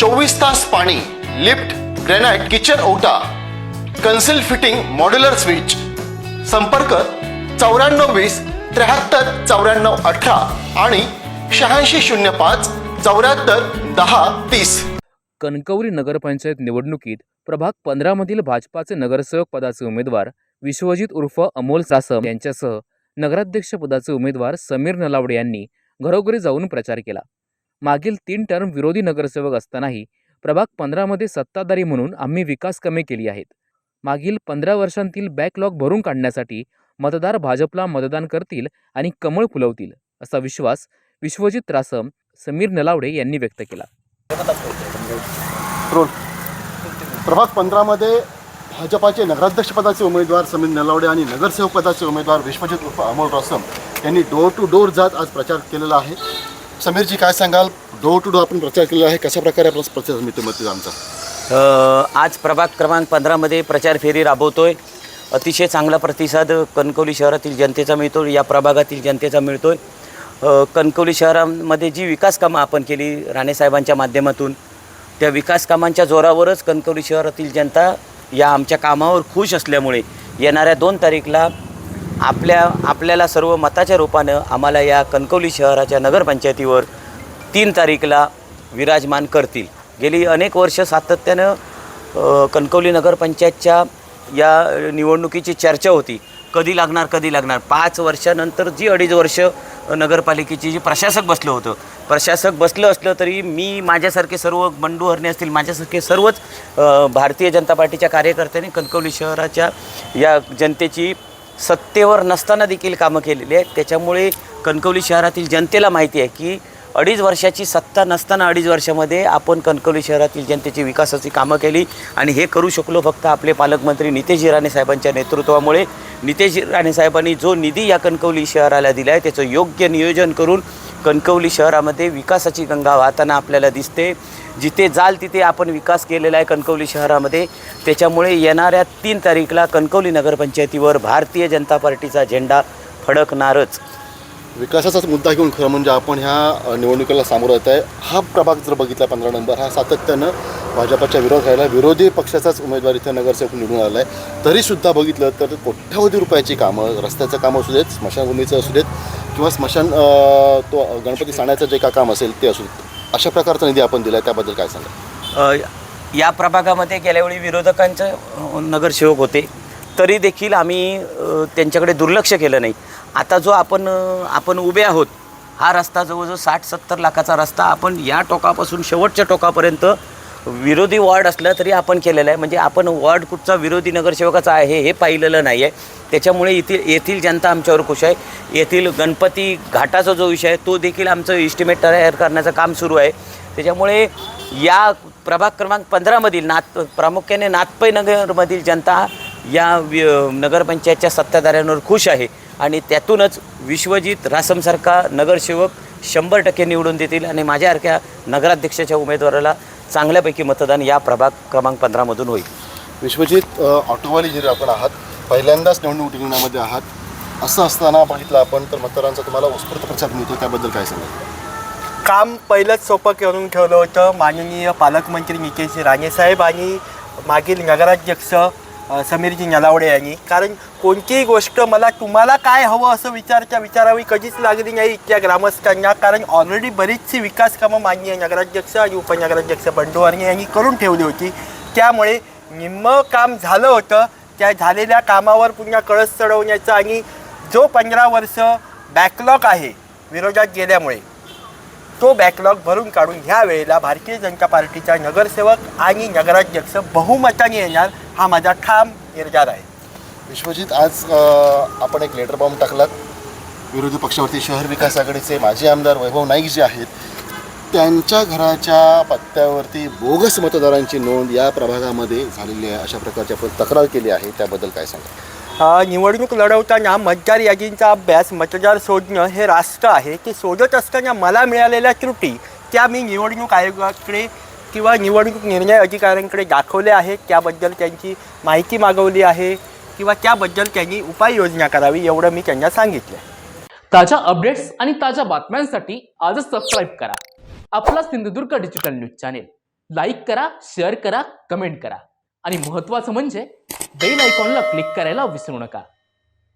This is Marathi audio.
चोवीस तास पाणी लिफ्ट ग्रॅनाइट किचन ओटा कन्सिल फिटिंग मॉड्युलर स्विच. संपर्क चौऱ्याण्णव वीस त्र्याहत्तर चौऱ्याण्णव अठरा आणि शहाऐंशी शून्य पाच चौऱ्याहत्तर दहा तीस. कणकवली नगरपंचायत निवडणुकीत प्रभाग पंधरामधील भाजपाचे नगरसेवक पदाचे उमेदवार विश्वजित उर्फ अमोल सासम यांच्यासह नगराध्यक्ष पदाचे उमेदवार समीर नलावडे यांनी घरोघरी जाऊन प्रचार केला. मागील तीन टर्म विरोधी नगरसेवक असतानाही प्रभाग पंधरामध्ये सत्ताधारी म्हणून आम्ही विकास कमी केली आहेत. मागील पंधरा वर्षांतील बॅकलॉग भरून काढण्यासाठी मतदार भाजपला मतदान करतील आणि कमळ फुलवतील असा विश्वास विश्वजित रासम समीर नलावडे यांनी व्यक्त केला. प्रभाग पंधरामध्ये भाजपाचे नगराध्यक्षपदाचे उमेदवार समीर नलावडे आणि नगरसेवक पदाचे उमेदवार विश्वजित उर्फ अमोल रासम यांनी डोर टू डोर जात आज प्रचार केलेला आहे. समीरजी काय सांगाल? डोर टू डोर आपण प्रचार केलेला आहे. कशा प्रकारे आपला प्रचार मित्रमते आमचा? आज प्रभाग क्रमांक पंधरामध्ये प्रचार फेरी राबवतोय. अतिशय चांगला प्रतिसाद कणकवली शहरातील जनतेचा मिळतो या प्रभागातील जनतेचा मिळतो आहे कणकवली शहरामध्ये जी विकास कामं आपण केली राणेसाहेबांच्या माध्यमातून त्या विकास कामांच्या जोरावरच कणकवली शहरातील जनता या आमच्या कामावर खुश असल्यामुळे येणाऱ्या दोन तारीखला आपल्या आपल्याला सर्व मताच्या रूपानं आम्हाला या कणकवली शहराच्या नगरपंचायतीवर तीन तारीखला विराजमान करतील. गेली अनेक वर्ष सातत्यानं कणकवली नगरपंचायतच्या या निवडणुकीची चर्चा होती. कधी लागणार कधी लागणार? पाच वर्षानंतर जी अडीच वर्ष नगरपालिकेची जी प्रशासक बसलं होतं. प्रशासक बसलं असलं तरी मी माझ्यासारखे सर्व बंडू हरणे असतील माझ्यासारखे सर्वच भारतीय जनता पार्टीच्या कार्यकर्त्यांनी कणकवली शहराच्या या जनतेची सत्तेवर नसताना देखील कामं केलेली आहेत. त्याच्यामुळे कणकवली शहरातील जनतेला माहिती आहे की अडीच वर्षाची सत्ता नसताना अडीच वर्षामध्ये आपण कणकवली शहरातील जनतेची विकासाची कामं केली आणि हे करू शकलो फक्त आपले पालकमंत्री नितेश राणे साहेबांच्या नेतृत्वामुळे. नितेश राणे साहेबांनी जो निधी या कणकवली शहराला दिला आहे त्याचं योग्य नियोजन करून कणकवली शहरामध्ये विकासाची गंगा वाहताना आपल्याला दिसते. जिथे जाल तिथे आपण विकास केलेला आहे कणकवली शहरामध्ये. त्याच्यामुळे येणाऱ्या तीन तारीखला कणकवली नगरपंचायतीवर भारतीय जनता पार्टीचा झेंडा फडकणारच. विकासाचाच मुद्दा घेऊन खरं म्हणजे आपण ह्या निवडणुकीला सामोरं येत आहे. हा प्रभाग जर बघितला पंधरा नंबर हा सातत्यानं भाजपाच्या विरोध राहिला विरोधी पक्षाचाच उमेदवार इथे नगरसेवक निवडून आला आहे तरीसुद्धा बघितलं तर कोट्यावधी रुपयाची कामं रस्त्याचं काम असू देत स्मशानभूमीचं असू देत किंवा स्मशान तो गणपती साण्याचं जे का काम असेल ते असू देत. अशा प्रकारचा निधी आपण दिला आहे त्याबद्दल काय सांगा या प्रभागामध्ये गेल्यावेळी विरोधकांचे नगरसेवक होते. तरी देखील आम्ही त्यांच्याकडे दुर्लक्ष केलं नाही. आता जो आपण आपण उभे आहोत हा रस्ता जवळजवळ साठ सत्तर लाखाचा रस्ता आपण या टोकापासून शेवटच्या टोकापर्यंत विरोधी वॉर्ड असलं तरी आपण केलेलं आहे. म्हणजे आपण वॉर्ड कुठचा विरोधी नगरसेवकाचा आहे हे पाहिलेलं नाही आहे त्याच्यामुळे येथील येथील जनता आमच्यावर खुश आहे. येथील गणपती घाटाचा जो विषय आहे तो देखील आमचं इस्टिमेट तयार करण्याचं काम सुरू आहे. त्याच्यामुळे या प्रभाग क्रमांक पंधरामधील नात प्रामुख्याने नातपै नगरमधील जनता या वि नगरपंचायतच्या सत्ताधाऱ्यांवर खुश आहे आणि त्यातूनच विश्वजित रासमसारखा नगरसेवक शंभर टक्के निवडून देतील आणि माझ्यासारख्या नगराध्यक्षाच्या उमेदवाराला चांगल्यापैकी मतदान या प्रभाग क्रमांक पंधरामधून होईल. विश्वजित ऑटोवाली जे आपण आहात. पहिल्यांदाच निवडणूक रिंगणामध्ये आहात. असं असताना बघितलं आपण तर मतदारांचा तुम्हाला उत्स्फूर्त प्रचार मिळतो. त्याबद्दल काय सांगाल? काम पहिलंच सोपं करून ठेवलं होतं. माननीय पालकमंत्री नितेश राणेसाहेब आणि मागील नगराध्यक्ष समीरजी नलावडे यांनी. कारण कोणतीही गोष्ट मला तुम्हाला काय हवं असं विचारच्या विचारावी कधीच लागली नाही इतक्या ग्रामस्थांना. कारण ऑलरेडी बरीचशी विकास कामं माननीय नगराध्यक्ष आणि उपनगराध्यक्ष बंडू यांनी करून ठेवली होती. त्यामुळे निम्मं काम झालं होतं. त्या झालेल्या कामावर पुन्हा कळस चढवण्याचं आणि जो पंधरा वर्ष बॅकलॉग आहे विरोधात गेल्यामुळे तो बॅकलॉग भरून काढून ह्या वेळेला भारतीय जनता पार्टीचा नगरसेवक आणि नगराध्यक्ष बहुमताने येणार. हा माझा ठाम निर्धार आहे. विश्वजित आज अ, आपण एक लेटर बॉम्ब टाकलात. विरोधी पक्षावरती शहर विकास आघाडीचे माजी आमदार वैभव नाईक जे आहेत त्यांच्या घराच्या पत्त्यावरती बोगस मतदारांची नोंद या प्रभागामध्ये झालेली आहे. अशा प्रकारची आपण तक्रार केली आहे. त्याबद्दल काय सांगा अ, निवडणूक लढवताना मतदार यादींचा अभ्यास मतदार शोधणं हे राष्ट्र आहे. ते शोधत असताना मला मिळालेल्या त्रुटी त्या मी निवडणूक आयोगाकडे किंवा निवडणूक निर्णय अधिकाऱ्यांकडे दाखवले आहेत त्याबद्दल त्यांची माहिती मागवली आहे किंवा त्याबद्दल त्यांनी उपाययोजना करावी एवढं मी त्यांना सांगितलं ताज्या अपडेट्स आणि ताज्या बातम्यांसाठी आजच सबस्क्राईब करा. आपला Sindhudurg digital news channel like करा शेअर करा कमेंट करा. आणि महत्त्वाचं म्हणजे बेल आयकॉनला क्लिक करायला विसरू नका.